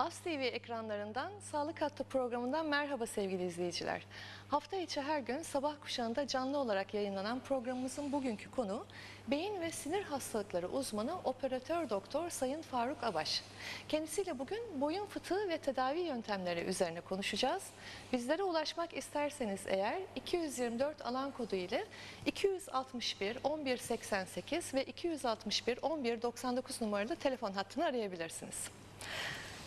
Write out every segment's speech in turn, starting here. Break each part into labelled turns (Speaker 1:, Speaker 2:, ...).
Speaker 1: As TV ekranlarından Sağlık Hattı programından merhaba sevgili izleyiciler. Hafta içi her gün sabah kuşağında canlı olarak yayınlanan programımızın bugünkü konu beyin ve sinir hastalıkları uzmanı operatör doktor Sayın Faruk Abaş. Kendisiyle bugün boyun fıtığı ve tedavi yöntemleri üzerine konuşacağız. Bizlere ulaşmak isterseniz eğer 224 alan kodu ile 261 1188 ve 261 1199 numaralı telefon hattını arayabilirsiniz.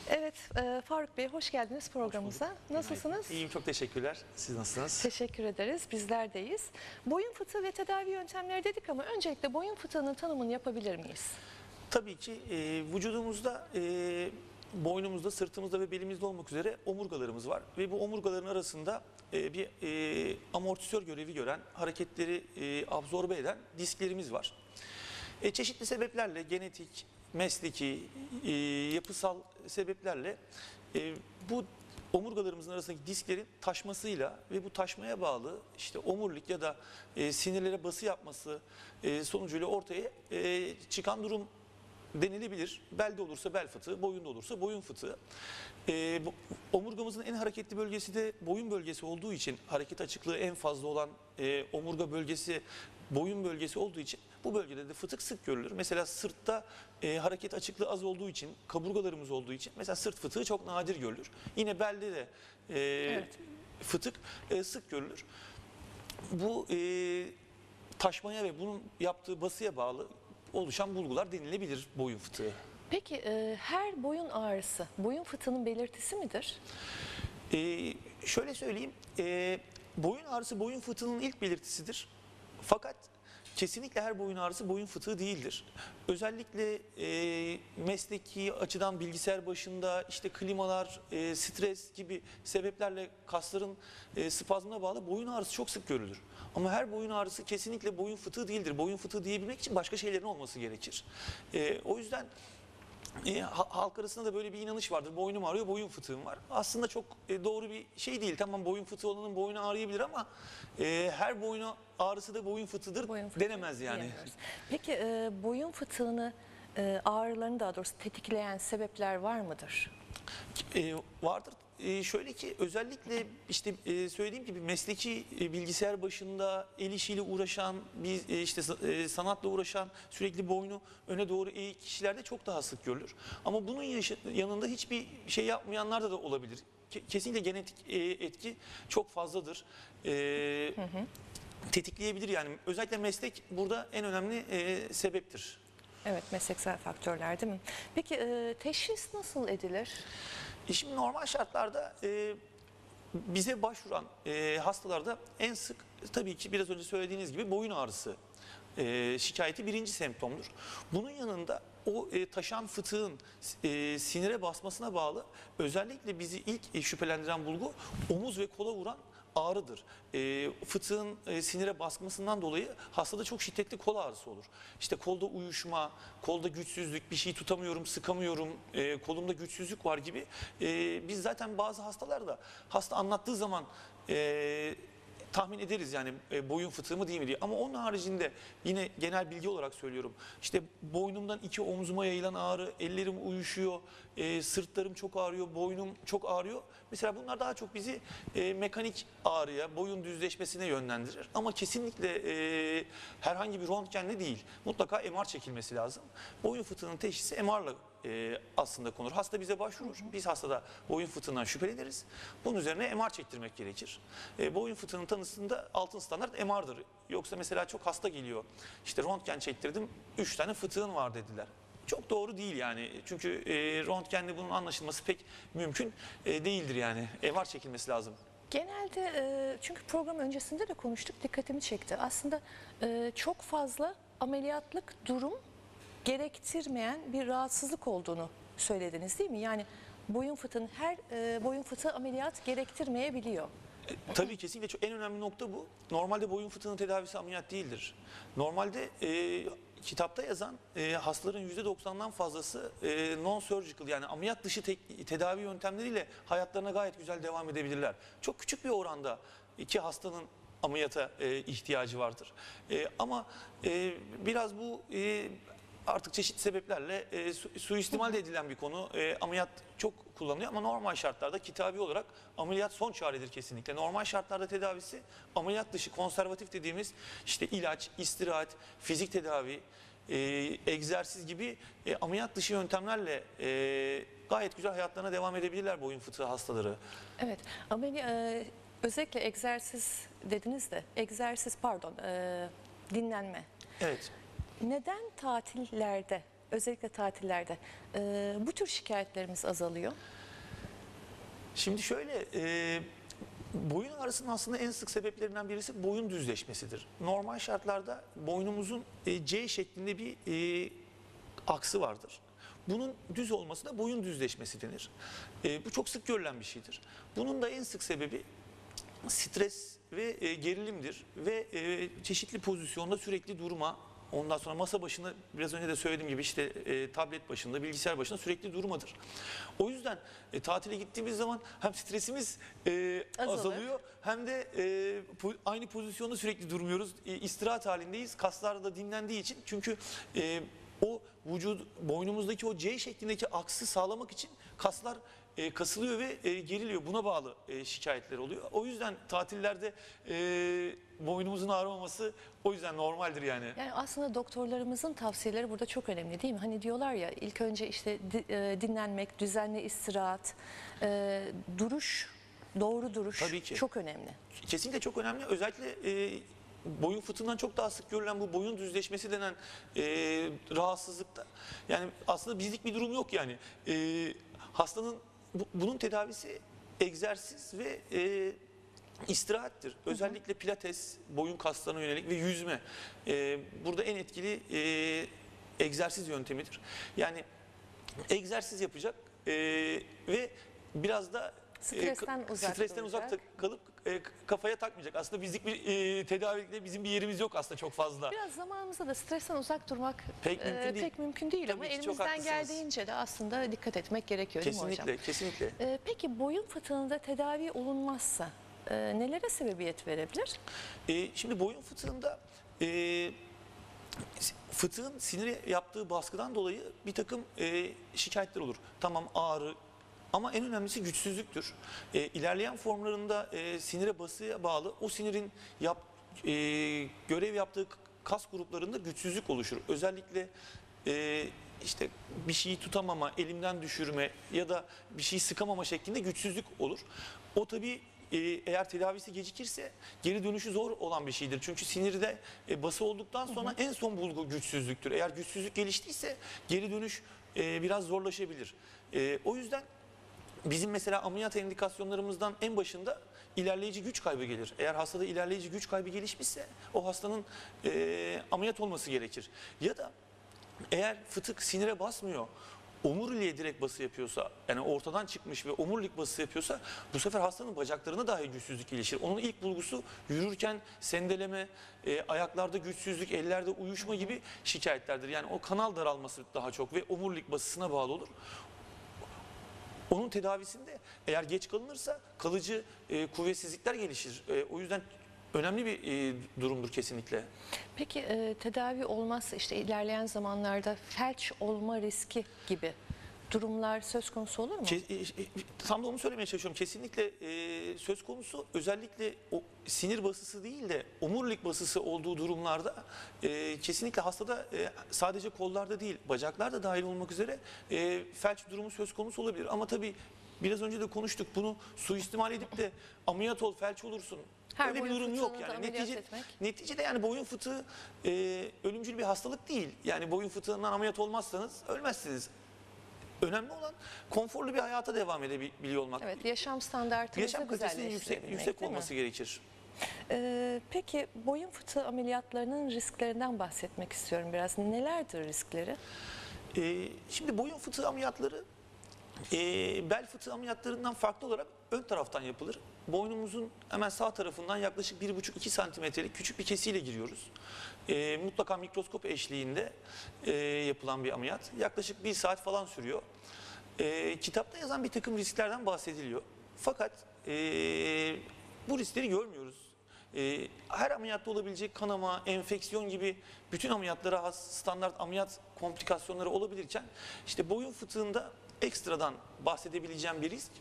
Speaker 1: Evet, e, Faruk Bey hoş geldiniz programımıza. Nasılsınız?
Speaker 2: İyiyim çok teşekkürler. Siz nasılsınız?
Speaker 1: Teşekkür ederiz. Bizler deyiz. Boyun fıtığı ve tedavi yöntemleri dedik ama öncelikle boyun fıtığının tanımını yapabilir miyiz?
Speaker 2: Tabii ki e, vücudumuzda e, boynumuzda, sırtımızda ve belimizde olmak üzere omurgalarımız var. Ve bu omurgaların arasında e, bir e, amortisör görevi gören, hareketleri e, absorbe eden disklerimiz var. E, çeşitli sebeplerle genetik, mesleki, e, yapısal sebeplerle e, bu omurgalarımızın arasındaki disklerin taşmasıyla ve bu taşmaya bağlı işte omurilik ya da e, sinirlere bası yapması e, sonucuyla ortaya e, çıkan durum denilebilir. Belde olursa bel fıtığı, boyunda olursa boyun fıtığı. E, bu, omurgamızın en hareketli bölgesi de boyun bölgesi olduğu için hareket açıklığı en fazla olan e, omurga bölgesi boyun bölgesi olduğu için bu bölgede de fıtık sık görülür. Mesela sırtta e, hareket açıklığı az olduğu için, kaburgalarımız olduğu için mesela sırt fıtığı çok nadir görülür. Yine belde de e,
Speaker 1: Evet.
Speaker 2: fıtık e, sık görülür. Bu e, taşmaya ve bunun yaptığı basıya bağlı oluşan bulgular denilebilir boyun fıtığı.
Speaker 1: Peki e, her boyun ağrısı boyun fıtığının belirtisi midir?
Speaker 2: Ee, şöyle söyleyeyim, e, boyun ağrısı boyun fıtığının ilk belirtisidir. Fakat kesinlikle her boyun ağrısı boyun fıtığı değildir. Özellikle e, mesleki açıdan bilgisayar başında işte klimalar, e, stres gibi sebeplerle kasların e, spazmına bağlı boyun ağrısı çok sık görülür. Ama her boyun ağrısı kesinlikle boyun fıtığı değildir. Boyun fıtığı diyebilmek için başka şeylerin olması gerekir. E, o yüzden e, ha- halk arasında da böyle bir inanış vardır. Boynum ağrıyor, boyun fıtığım var. Aslında çok e, doğru bir şey değil. Tamam boyun fıtığı olanın boynu ağrıyabilir ama e, her boynu ağrısı da boyun fıtığıdır
Speaker 1: Boyun fıtığı
Speaker 2: denemez yani.
Speaker 1: Peki e, boyun fıtığını e, ağrılarını daha doğrusu tetikleyen sebepler var mıdır?
Speaker 2: E, vardır. E, şöyle ki özellikle işte e, söylediğim gibi mesleki e, bilgisayar başında el işiyle uğraşan, bir e, işte sa- sanatla uğraşan, sürekli boynu öne doğru eğik kişilerde çok daha sık görülür. Ama bunun yanında hiçbir şey yapmayanlarda da olabilir. Ke- Kesinlikle genetik etki çok fazladır. E, Tetikleyebilir yani. Özellikle meslek burada en önemli sebeptir.
Speaker 1: Evet mesleksel faktörler değil mi? Peki teşhis nasıl edilir?
Speaker 2: E Şimdi normal şartlarda e, bize başvuran e, hastalarda en sık tabii ki biraz önce söylediğiniz gibi boyun ağrısı e, şikayeti birinci semptomdur. Bunun yanında o e, taşan fıtığın e, sinire basmasına bağlı özellikle bizi ilk e, şüphelendiren bulgu omuz ve kola vuran ağrıdır. E, fıtığın e, sinire basmasından dolayı hastada çok şiddetli kol ağrısı olur. İşte kolda uyuşma, kolda güçsüzlük, bir şey tutamıyorum, sıkamıyorum, e, kolumda güçsüzlük var gibi. E, biz zaten bazı hastalarda hasta anlattığı zaman e, tahmin ederiz yani e, boyun fıtığı mı değil mi diye. Ama onun haricinde yine genel bilgi olarak söylüyorum. İşte boynumdan iki omzuma yayılan ağrı, ellerim uyuşuyor, e, sırtlarım çok ağrıyor, boynum çok ağrıyor. Mesela bunlar daha çok bizi e, mekanik ağrıya, boyun düzleşmesine yönlendirir. Ama kesinlikle e, herhangi bir röntgenle değil. Mutlaka MR çekilmesi lazım. Boyun fıtığının teşhisi MR'la e, aslında konur. Hasta bize başvurur. Biz hastada boyun fıtığından şüpheleniriz. Bunun üzerine MR çektirmek gerekir. E, boyun fıtığının tanısında altın standart MR'dır. Yoksa mesela çok hasta geliyor. İşte röntgen çektirdim. 3 tane fıtığın var dediler. Çok doğru değil yani. Çünkü e, röntgenle bunun anlaşılması pek mümkün e, değildir yani. MR çekilmesi lazım.
Speaker 1: Genelde e, çünkü program öncesinde de konuştuk dikkatimi çekti. Aslında e, çok fazla ameliyatlık durum gerektirmeyen bir rahatsızlık olduğunu söylediniz değil mi? Yani boyun fıtığın her e, boyun fıtığı ameliyat gerektirmeyebiliyor.
Speaker 2: E, Tabii kesinlikle çok, en önemli nokta bu. Normalde boyun fıtığının tedavisi ameliyat değildir. Normalde e, kitapta yazan e, hastaların %90'dan fazlası e, non-surgical yani ameliyat dışı tek- tedavi yöntemleriyle hayatlarına gayet güzel devam edebilirler. Çok küçük bir oranda iki hastanın ameliyata e, ihtiyacı vardır. E, ama e, biraz bu e, artık çeşitli sebeplerle e, su, suistimal de edilen bir konu. E, ameliyat çok kullanılıyor ama normal şartlarda kitabi olarak ameliyat son çaredir kesinlikle. Normal şartlarda tedavisi ameliyat dışı konservatif dediğimiz işte ilaç, istirahat, fizik tedavi, e, egzersiz gibi e, ameliyat dışı yöntemlerle e, gayet güzel hayatlarına devam edebilirler boyun fıtığı hastaları.
Speaker 1: Evet. Ameli, e, özellikle egzersiz dediniz de, egzersiz pardon, e, dinlenme.
Speaker 2: Evet.
Speaker 1: Neden tatillerde, özellikle tatillerde e, bu tür şikayetlerimiz azalıyor?
Speaker 2: Şimdi şöyle e, boyun ağrısının aslında en sık sebeplerinden birisi boyun düzleşmesidir. Normal şartlarda boynumuzun e, C şeklinde bir e, aksı vardır. Bunun düz olmasına boyun düzleşmesi denir. E, bu çok sık görülen bir şeydir. Bunun da en sık sebebi stres ve e, gerilimdir ve e, çeşitli pozisyonda sürekli durma. Ondan sonra masa başında biraz önce de söylediğim gibi işte e, tablet başında, bilgisayar başında sürekli durmadır. O yüzden e, tatile gittiğimiz zaman hem stresimiz e,
Speaker 1: Azalır.
Speaker 2: azalıyor hem de e, po- aynı pozisyonda sürekli durmuyoruz. E, istirahat halindeyiz. Kaslar da dinlendiği için çünkü e, o vücut boynumuzdaki o C şeklindeki aksı sağlamak için kaslar e, kasılıyor ve e, geriliyor. Buna bağlı e, şikayetler oluyor. O yüzden tatillerde e, boynumuzun ağrımaması o yüzden normaldir yani.
Speaker 1: Yani aslında doktorlarımızın tavsiyeleri burada çok önemli değil mi? Hani diyorlar ya ilk önce işte di- e, dinlenmek, düzenli istirahat, e, duruş, doğru duruş
Speaker 2: Tabii ki.
Speaker 1: çok önemli.
Speaker 2: Kesinlikle çok önemli. Özellikle e, boyun fıtığından çok daha sık görülen bu boyun düzleşmesi denen e, rahatsızlıkta. Yani aslında bizlik bir durum yok yani. E, hastanın bu- bunun tedavisi egzersiz ve e, istirahattir. Özellikle pilates, boyun kaslarına yönelik ve yüzme. E, burada en etkili e, egzersiz yöntemidir. Yani egzersiz yapacak e, ve biraz da
Speaker 1: Stresten
Speaker 2: ka-
Speaker 1: uzak
Speaker 2: stresten uzak
Speaker 1: duracak.
Speaker 2: kalıp e, kafaya takmayacak. Aslında bizlik bir e, tedavikte bizim bir yerimiz yok aslında çok fazla.
Speaker 1: Biraz zamanımızda da stresten uzak durmak
Speaker 2: Pek
Speaker 1: e,
Speaker 2: mümkün değil.
Speaker 1: pek mümkün değil
Speaker 2: Tabii
Speaker 1: ama elimizden geldiğince de aslında dikkat etmek gerekiyor değil mi hocam?
Speaker 2: Kesinlikle, kesinlikle.
Speaker 1: E, peki boyun fıtığında tedavi olunmazsa e, nelere sebebiyet verebilir?
Speaker 2: E, şimdi boyun fıtığında e, fıtığın sinire yaptığı baskıdan dolayı bir takım e, şikayetler olur. Tamam ağrı ama en önemlisi güçsüzlüktür. E, ilerleyen formlarında e, sinire basıya bağlı o sinirin yap, e, görev yaptığı kas gruplarında güçsüzlük oluşur. Özellikle e, işte bir şeyi tutamama, elimden düşürme ya da bir şeyi sıkamama şeklinde güçsüzlük olur. O tabii e, eğer tedavisi gecikirse geri dönüşü zor olan bir şeydir. Çünkü sinirde e, bası olduktan sonra en son bulgu güçsüzlüktür. Eğer güçsüzlük geliştiyse geri dönüş e, biraz zorlaşabilir. E, o yüzden bizim mesela ameliyat indikasyonlarımızdan en başında ilerleyici güç kaybı gelir. Eğer hastada ilerleyici güç kaybı gelişmişse o hastanın e, ameliyat olması gerekir. Ya da eğer fıtık sinire basmıyor, omuriliğe direkt bası yapıyorsa, yani ortadan çıkmış ve omurilik bası yapıyorsa bu sefer hastanın bacaklarına dahi güçsüzlük gelişir. Onun ilk bulgusu yürürken sendeleme, e, ayaklarda güçsüzlük, ellerde uyuşma gibi şikayetlerdir. Yani o kanal daralması daha çok ve omurilik basısına bağlı olur. Onun tedavisinde eğer geç kalınırsa kalıcı e, kuvvetsizlikler gelişir. E, o yüzden önemli bir e, durumdur kesinlikle.
Speaker 1: Peki e, tedavi olmazsa işte ilerleyen zamanlarda felç olma riski gibi durumlar söz konusu olur mu?
Speaker 2: Ke- e, e, Tam da onu söylemeye çalışıyorum. Kesinlikle e, söz konusu özellikle o sinir basısı değil de omurilik basısı olduğu durumlarda e, kesinlikle hastada e, sadece kollarda değil bacaklar da dahil olmak üzere e, felç durumu söz konusu olabilir. Ama tabii biraz önce de konuştuk bunu suistimal edip de ameliyat ol felç olursun.
Speaker 1: Her
Speaker 2: Öyle bir
Speaker 1: boyun
Speaker 2: durum yok
Speaker 1: fıtığını da
Speaker 2: yani.
Speaker 1: ameliyat
Speaker 2: Netice,
Speaker 1: etmek.
Speaker 2: neticede yani boyun fıtığı e, ölümcül bir hastalık değil. Yani boyun fıtığından ameliyat olmazsanız ölmezsiniz. Önemli olan konforlu bir hayata devam edebiliyor olmak.
Speaker 1: Evet, yaşam standartımızı
Speaker 2: Yaşam kalitesinin yüksek, yüksek olması gerekir.
Speaker 1: Ee, peki boyun fıtığı ameliyatlarının risklerinden bahsetmek istiyorum biraz. Nelerdir riskleri?
Speaker 2: Ee, şimdi boyun fıtığı ameliyatları e, bel fıtığı ameliyatlarından farklı olarak ön taraftan yapılır. Boynumuzun hemen sağ tarafından yaklaşık 1,5-2 santimetrelik küçük bir kesiyle giriyoruz. Ee, mutlaka mikroskop eşliğinde e, yapılan bir ameliyat. Yaklaşık bir saat falan sürüyor. Ee, kitapta yazan bir takım risklerden bahsediliyor. Fakat e, bu riskleri görmüyoruz. e, her ameliyatta olabilecek kanama, enfeksiyon gibi bütün ameliyatlara has standart ameliyat komplikasyonları olabilirken işte boyun fıtığında ekstradan bahsedebileceğim bir risk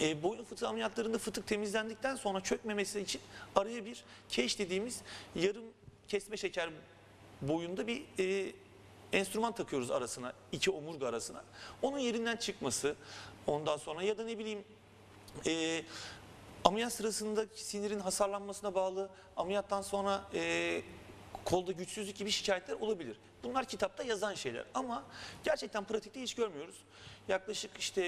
Speaker 2: e, boyun fıtığı ameliyatlarında fıtık temizlendikten sonra çökmemesi için araya bir keş dediğimiz yarım kesme şeker boyunda bir e, enstrüman takıyoruz arasına, iki omurga arasına. Onun yerinden çıkması ondan sonra ya da ne bileyim e, ameliyat sırasında sinirin hasarlanmasına bağlı ameliyattan sonra e, kolda güçsüzlük gibi şikayetler olabilir. Bunlar kitapta yazan şeyler ama gerçekten pratikte hiç görmüyoruz. Yaklaşık işte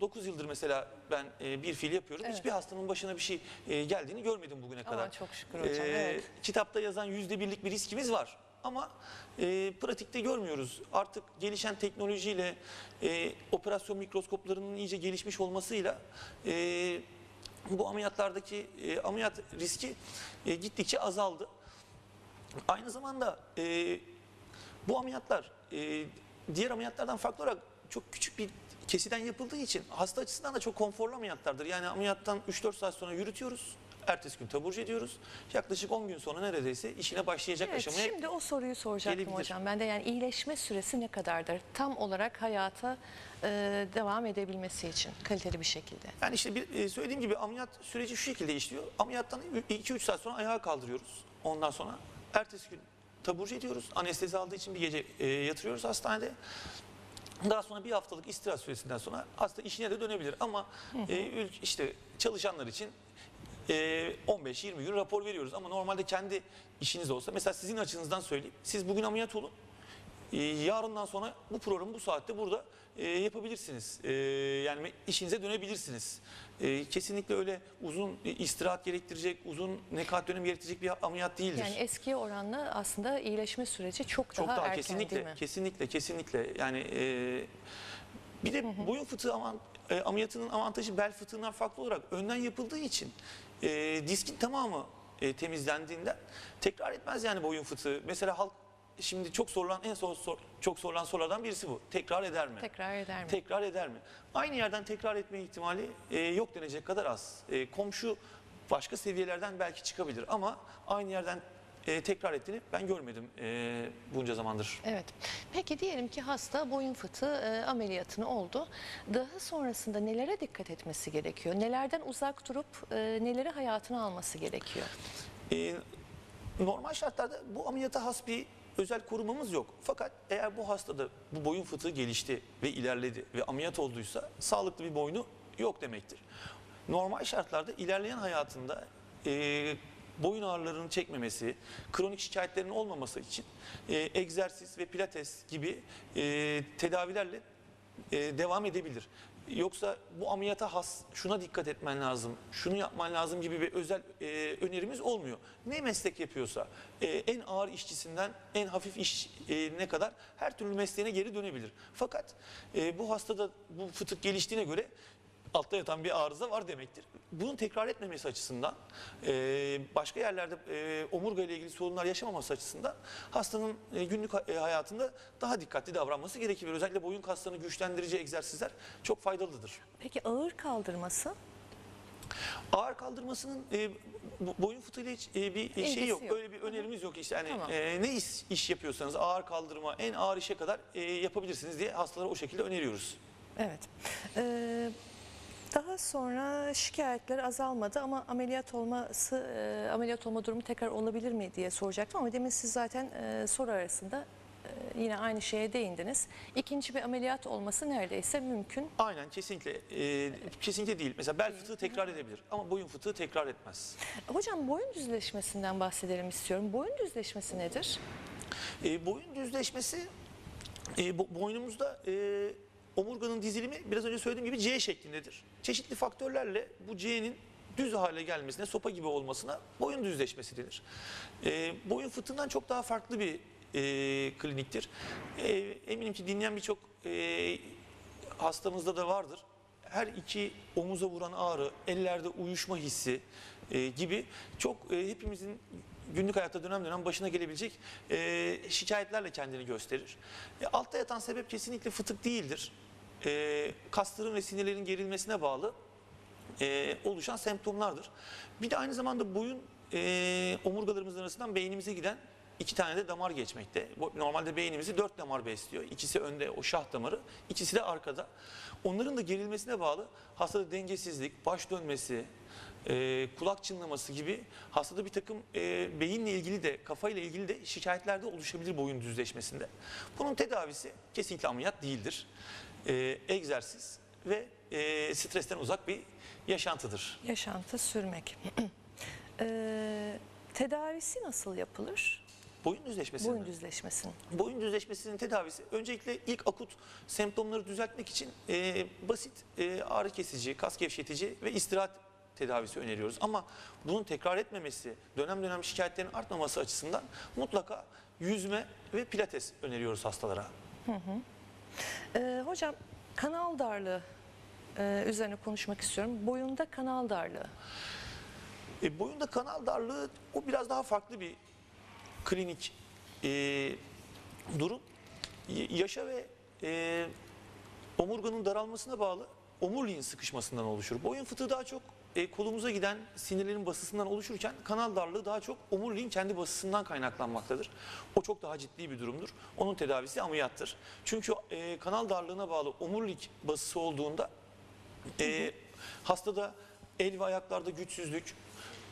Speaker 2: 9 yıldır mesela ben e, bir fiil yapıyorum.
Speaker 1: Evet.
Speaker 2: Hiçbir hastanın başına bir şey e, geldiğini görmedim bugüne kadar.
Speaker 1: Çok şükür hocam.
Speaker 2: Ee,
Speaker 1: evet.
Speaker 2: Kitapta yazan yüzde birlik bir riskimiz var. Ama e, pratikte görmüyoruz. Artık gelişen teknolojiyle, e, operasyon mikroskoplarının iyice gelişmiş olmasıyla e, bu ameliyatlardaki e, ameliyat riski e, gittikçe azaldı. Aynı zamanda e, bu ameliyatlar e, diğer ameliyatlardan farklı olarak çok küçük bir kesiden yapıldığı için hasta açısından da çok konforlu ameliyatlardır. Yani ameliyattan 3-4 saat sonra yürütüyoruz. Ertesi gün taburcu ediyoruz. Yaklaşık 10 gün sonra neredeyse işine başlayacak
Speaker 1: Evet,
Speaker 2: aşamaya
Speaker 1: şimdi o soruyu soracaktım
Speaker 2: gelebilir.
Speaker 1: hocam. Ben de yani iyileşme süresi ne kadardır? Tam olarak hayata e, devam edebilmesi için kaliteli bir şekilde.
Speaker 2: Yani işte bir, e, söylediğim gibi ameliyat süreci şu şekilde işliyor. Ameliyattan 2-3 saat sonra ayağa kaldırıyoruz. Ondan sonra ertesi gün taburcu ediyoruz. Anestezi aldığı için bir gece e, yatırıyoruz hastanede. Daha sonra bir haftalık istirahat süresinden sonra hasta işine de dönebilir. Ama e, işte çalışanlar için e, 15-20 gün rapor veriyoruz. Ama normalde kendi işiniz olsa mesela sizin açınızdan söyleyeyim. Siz bugün ameliyat olun. E, yarından sonra bu programı bu saatte burada e, yapabilirsiniz. E, yani işinize dönebilirsiniz. E, kesinlikle öyle uzun e, istirahat gerektirecek, uzun nekat dönemi gerektirecek bir ameliyat değildir.
Speaker 1: Yani eskiye oranla aslında iyileşme süreci çok,
Speaker 2: Çok
Speaker 1: daha,
Speaker 2: daha,
Speaker 1: erken
Speaker 2: kesinlikle,
Speaker 1: değil mi?
Speaker 2: kesinlikle, kesinlikle. Yani e, bir de boyun fıtığı aman, e, ameliyatının avantajı bel fıtığından farklı olarak önden yapıldığı için e, diskin tamamı e, temizlendiğinden tekrar etmez yani boyun fıtığı. Mesela halk şimdi çok sorulan en son sor- çok sorulan sorulardan birisi bu. Tekrar eder mi?
Speaker 1: Tekrar eder mi?
Speaker 2: Tekrar eder mi? Aynı yerden tekrar etme ihtimali e, yok denecek kadar az. E, komşu başka seviyelerden belki çıkabilir ama aynı yerden e, tekrar ettiğini ben görmedim e, bunca zamandır.
Speaker 1: Evet. Peki diyelim ki hasta boyun fıtığı e, ameliyatını oldu. Daha sonrasında nelere dikkat etmesi gerekiyor? Nelerden uzak durup e, neleri hayatına alması gerekiyor?
Speaker 2: E, normal şartlarda bu ameliyata has bir özel korumamız yok. Fakat eğer bu hastada bu boyun fıtığı gelişti ve ilerledi ve ameliyat olduysa sağlıklı bir boynu yok demektir. Normal şartlarda ilerleyen hayatında e, boyun ağrılarının çekmemesi, kronik şikayetlerinin olmaması için e, egzersiz ve pilates gibi e, tedavilerle e, devam edebilir. Yoksa bu ameliyata has şuna dikkat etmen lazım, şunu yapman lazım gibi bir özel e, önerimiz olmuyor. Ne meslek yapıyorsa e, en ağır işçisinden en hafif iş e, ne kadar her türlü mesleğine geri dönebilir. Fakat e, bu hastada bu fıtık geliştiğine göre altta yatan bir arıza var demektir. Bunun tekrar etmemesi açısından e, başka yerlerde e, omurga ile ilgili sorunlar yaşamaması açısından hastanın e, günlük e, hayatında daha dikkatli davranması gerekir. Özellikle boyun kaslarını güçlendirici egzersizler çok faydalıdır.
Speaker 1: Peki ağır kaldırması?
Speaker 2: Ağır kaldırmasının e, boyun fıtığıyla hiç e, bir şey
Speaker 1: İlgisi
Speaker 2: yok.
Speaker 1: yok.
Speaker 2: Öyle bir önerimiz yok işte. Yani
Speaker 1: Tamam.
Speaker 2: e, ne iş, iş yapıyorsanız ağır kaldırma en ağır işe kadar e, yapabilirsiniz diye hastalara o şekilde öneriyoruz.
Speaker 1: Evet. Ee, daha sonra şikayetler azalmadı ama ameliyat olması, e, ameliyat olma durumu tekrar olabilir mi diye soracaktım ama demin siz zaten e, soru arasında e, yine aynı şeye değindiniz. İkinci bir ameliyat olması neredeyse mümkün.
Speaker 2: Aynen kesinlikle e, kesinlikle değil. Mesela bel fıtığı tekrar edebilir ama boyun fıtığı tekrar etmez.
Speaker 1: Hocam boyun düzleşmesinden bahsedelim istiyorum. Boyun düzleşmesi nedir?
Speaker 2: E, boyun düzleşmesi e, bo- boynumuzda e, omurganın dizilimi biraz önce söylediğim gibi C şeklindedir. Çeşitli faktörlerle bu C'nin düz hale gelmesine, sopa gibi olmasına boyun düzleşmesi denir. E, boyun fıtığından çok daha farklı bir e, kliniktir. E, eminim ki dinleyen birçok e, hastamızda da vardır. Her iki omuza vuran ağrı, ellerde uyuşma hissi e, gibi çok e, hepimizin günlük hayatta dönem dönem başına gelebilecek e, şikayetlerle kendini gösterir. E, altta yatan sebep kesinlikle fıtık değildir. E, kasların ve sinirlerin gerilmesine bağlı e, oluşan semptomlardır. Bir de aynı zamanda boyun e, omurgalarımızın arasından beynimize giden iki tane de damar geçmekte. Normalde beynimizi dört damar besliyor. İkisi önde o şah damarı, ikisi de arkada. Onların da gerilmesine bağlı hastada dengesizlik, baş dönmesi, e, kulak çınlaması gibi hastada bir takım e, beyinle ilgili de kafayla ilgili de şikayetler de oluşabilir boyun düzleşmesinde. Bunun tedavisi kesinlikle ameliyat değildir. E, egzersiz ve e, stresten uzak bir yaşantıdır.
Speaker 1: Yaşantı sürmek. Ee, tedavisi nasıl yapılır?
Speaker 2: Boyun düzleşmesi.
Speaker 1: Boyun düzleşmesinin.
Speaker 2: Boyun düzleşmesinin tedavisi öncelikle ilk akut semptomları düzeltmek için e, basit e, ağrı kesici, kas gevşetici ve istirahat tedavisi öneriyoruz. Ama bunun tekrar etmemesi, dönem dönem şikayetlerin artmaması açısından mutlaka yüzme ve pilates öneriyoruz hastalara.
Speaker 1: Ee, hocam kanal darlığı e, üzerine konuşmak istiyorum. Boyunda kanal darlığı.
Speaker 2: E, boyunda kanal darlığı o biraz daha farklı bir klinik e, durum. Yaşa ve e, omurganın daralmasına bağlı omuriliğin sıkışmasından oluşur. Boyun fıtığı daha çok e, kolumuza giden sinirlerin basısından oluşurken kanal darlığı daha çok omuriliğin kendi basısından kaynaklanmaktadır. O çok daha ciddi bir durumdur. Onun tedavisi ameliyattır. Çünkü e, kanal darlığına bağlı omurilik basısı olduğunda e, hastada el ve ayaklarda güçsüzlük,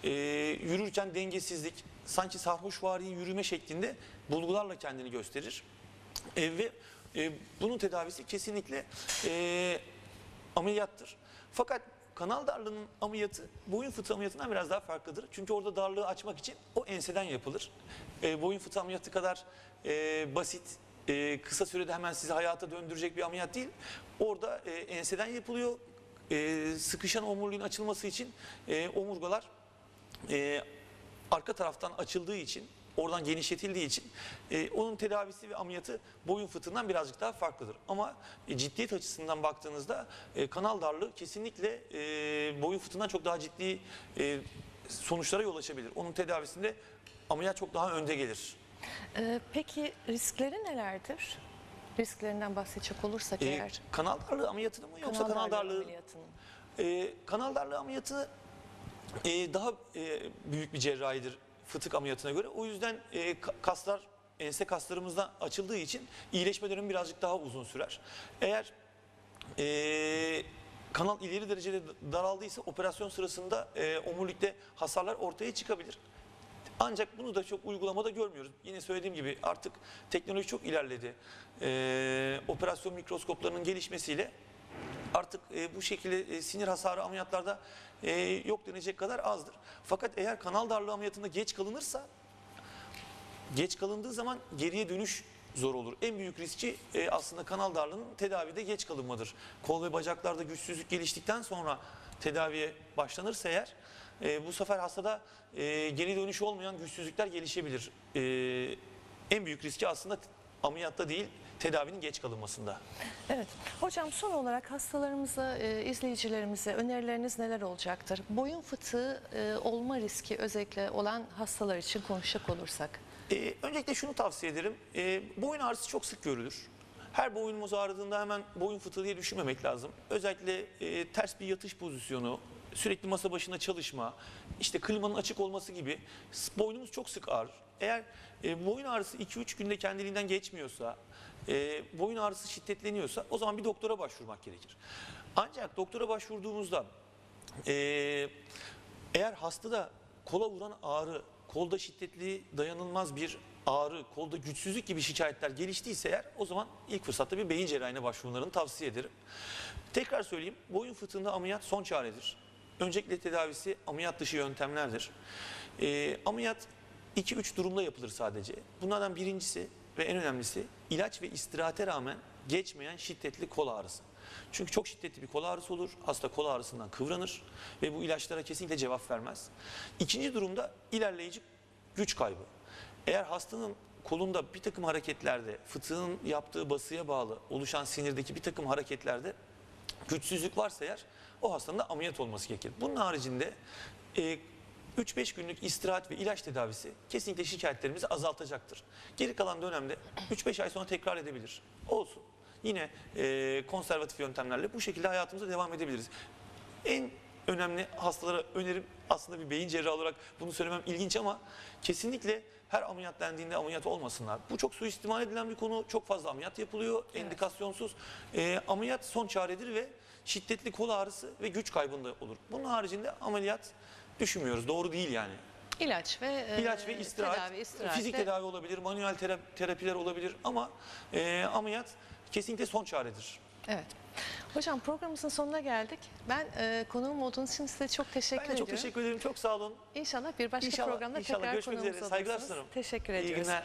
Speaker 2: e, yürürken dengesizlik, sanki sarhoşvari yürüme şeklinde bulgularla kendini gösterir. E, ve e, bunun tedavisi kesinlikle e, ameliyattır. Fakat kanal darlığının ameliyatı boyun fıtığı ameliyatından biraz daha farklıdır. Çünkü orada darlığı açmak için o enseden yapılır. E, boyun fıtığı ameliyatı kadar e, basit, e, kısa sürede hemen sizi hayata döndürecek bir ameliyat değil. Orada e, enseden yapılıyor. E, sıkışan omuriliğin açılması için e, omurgalar e, arka taraftan açıldığı için, oradan genişletildiği için e, onun tedavisi ve ameliyatı boyun fıtığından birazcık daha farklıdır. Ama e, ciddiyet açısından baktığınızda e, kanal darlığı kesinlikle e, boyun fıtığından çok daha ciddi e, sonuçlara yol açabilir. Onun tedavisinde ameliyat çok daha önde gelir.
Speaker 1: Ee, peki riskleri nelerdir? Risklerinden bahsedecek olursak
Speaker 2: E,
Speaker 1: eğer.
Speaker 2: kanal darlığı ameliyatını mı yoksa kanal, darlığı
Speaker 1: ameliyatının.
Speaker 2: E, kanal darlığı ameliyatı e, daha e, büyük bir cerrahidir fıtık ameliyatına göre. O yüzden e, ka- kaslar ense kaslarımızda açıldığı için iyileşme dönemi birazcık daha uzun sürer. Eğer e, kanal ileri derecede daraldıysa operasyon sırasında e, omurilikte hasarlar ortaya çıkabilir. Ancak bunu da çok uygulamada görmüyoruz. Yine söylediğim gibi artık teknoloji çok ilerledi. E, operasyon mikroskoplarının gelişmesiyle artık e, bu şekilde e, sinir hasarı ameliyatlarda e, yok denecek kadar azdır. Fakat eğer kanal darlığı ameliyatında geç kalınırsa geç kalındığı zaman geriye dönüş zor olur. En büyük riski e, aslında kanal darlığının tedavide geç kalınmadır. Kol ve bacaklarda güçsüzlük geliştikten sonra tedaviye başlanırsa eğer e, bu sefer hastada e, geri dönüş olmayan güçsüzlükler gelişebilir. E, en büyük riski aslında ameliyatta değil tedavinin geç kalınmasında.
Speaker 1: Evet. Hocam son olarak hastalarımıza, e, izleyicilerimize önerileriniz neler olacaktır? Boyun fıtığı e, olma riski özellikle olan hastalar için konuşacak olursak.
Speaker 2: Ee, öncelikle şunu tavsiye ederim. Ee, boyun ağrısı çok sık görülür. Her boynumuz ağrıdığında hemen boyun fıtığı diye düşünmemek lazım. Özellikle e, ters bir yatış pozisyonu, sürekli masa başında çalışma, işte klimanın açık olması gibi boynumuz çok sık ağrır. Eğer e, boyun ağrısı 2-3 günde kendiliğinden geçmiyorsa, e, boyun ağrısı şiddetleniyorsa o zaman bir doktora başvurmak gerekir. Ancak doktora başvurduğumuzda e, eğer hastada kola vuran ağrı, kolda şiddetli dayanılmaz bir ağrı, kolda güçsüzlük gibi şikayetler geliştiyse eğer o zaman ilk fırsatta bir beyin cerrahine başvurmalarını tavsiye ederim. Tekrar söyleyeyim, boyun fıtığında ameliyat son çaredir. Öncelikle tedavisi ameliyat dışı yöntemlerdir. Ee, ameliyat 2-3 durumda yapılır sadece. Bunlardan birincisi ve en önemlisi ilaç ve istirahate rağmen geçmeyen şiddetli kol ağrısı. Çünkü çok şiddetli bir kol ağrısı olur. Hasta kol ağrısından kıvranır ve bu ilaçlara kesinlikle cevap vermez. İkinci durumda ilerleyici güç kaybı. Eğer hastanın kolunda bir takım hareketlerde, fıtığın yaptığı basıya bağlı oluşan sinirdeki bir takım hareketlerde güçsüzlük varsa eğer o hastanın da ameliyat olması gerekir. Bunun haricinde e, 3-5 günlük istirahat ve ilaç tedavisi kesinlikle şikayetlerimizi azaltacaktır. Geri kalan dönemde 3-5 ay sonra tekrar edebilir. Olsun. Yine e, konservatif yöntemlerle bu şekilde hayatımıza devam edebiliriz. En önemli hastalara önerim aslında bir beyin cerrahı olarak bunu söylemem ilginç ama kesinlikle her ameliyat dendiğinde ameliyat olmasınlar. Bu çok suistimal edilen bir konu. Çok fazla ameliyat yapılıyor. Endikasyonsuz. Ee, ameliyat son çaredir ve şiddetli kol ağrısı ve güç kaybında olur. Bunun haricinde ameliyat düşünmüyoruz. Doğru değil yani.
Speaker 1: İlaç ve e,
Speaker 2: İlaç ve istirahat,
Speaker 1: tedavi, istirahat
Speaker 2: fizik
Speaker 1: ve-
Speaker 2: tedavi olabilir, manuel tera- terapiler olabilir ama e, ameliyat kesinlikle son çaredir.
Speaker 1: Evet. Hocam programımızın sonuna geldik. Ben e, konuğum olduğunuz için size çok teşekkür
Speaker 2: Ben de
Speaker 1: ediyorum.
Speaker 2: çok teşekkür ederim. Çok sağ olun.
Speaker 1: İnşallah bir başka
Speaker 2: İnşallah,
Speaker 1: programda
Speaker 2: inşallah.
Speaker 1: tekrar konuğumuz
Speaker 2: üzere. Saygılar
Speaker 1: olursunuz.
Speaker 2: sunarım.
Speaker 1: Teşekkür
Speaker 2: İyi
Speaker 1: ediyoruz.
Speaker 2: günler.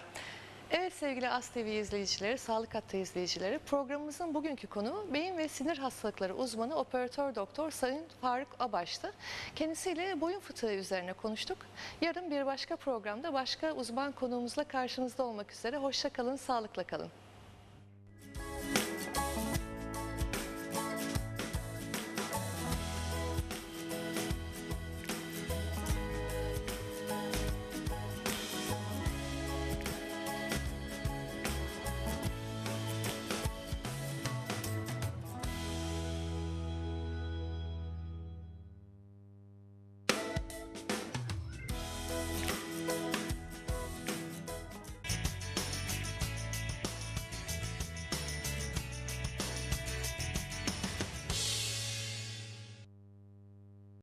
Speaker 1: Evet sevgili As TV izleyicileri, Sağlık Hattı izleyicileri, programımızın bugünkü konuğu beyin ve sinir hastalıkları uzmanı operatör doktor Sayın Faruk Abaş'tı. Kendisiyle boyun fıtığı üzerine konuştuk. Yarın bir başka programda başka uzman konuğumuzla karşınızda olmak üzere. Hoşça kalın, sağlıkla kalın.